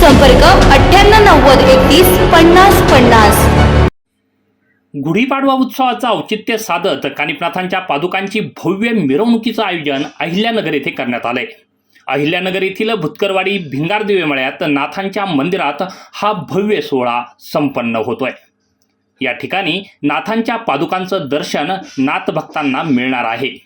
संपर्क अठ्ठ्याण्णव नव्वद एकतीस पन्नास पन्नास. गुढीपाडवा उत्सवाचं औचित्य साधत कानिपनाथांच्या पादुकांची भव्य मिरवणुकीचं आयोजन अहिल्यानगर येथे करण्यात आलंय. अहिल्यानगर येथील भुतकरवाडी भिंगारदेवे मळ्यात नाथांच्या मंदिरात हा भव्य सोहळा संपन्न होतोय. या ठिकाणी नाथांच्या पादुकांचं दर्शन नाथभक्तांना मिळणार आहे.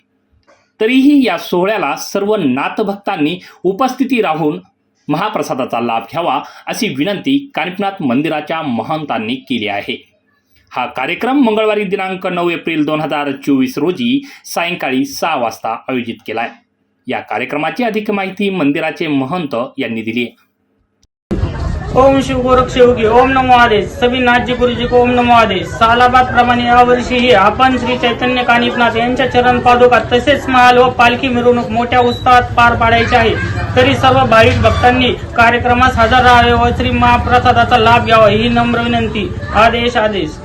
तरीही या सोहळ्याला सर्व नाथभक्तांनी उपस्थिती राहून महाप्रसादाचा लाभ घ्यावा अशी विनंती कानिपनाथ मंदिराच्या महंतांनी केली आहे. हा कार्यक्रम मंगळवारी दिनांक नऊ एप्रिल दोन हजार चोवीस रोजी सायंकाळी सहा वाजता आयोजित केला आहे या कार्यक्रमाची अधिक माहिती मंदिराचे महंत यांनी दिली आहे. ओम शिव गोरक्ष शिवगी ओम नमो आदेश. सभी नाथजी गुरुजी को ओम नमो आदेश. सालाबाद प्रमाणे यावर्षीही आपण श्री चैतन्य कानिपनाथ यांच्या चरण पादुका तसेच महाल व पालखी मिरवणूक मोठ्या उत्साहात पार पाडायची आहे. तरी सर्व भाविक भक्तांनी कार्यक्रमास हजर राहावे व श्री महाप्रसादाचा लाभ घ्यावा ही नम्र विनंती. आदेश आदेश.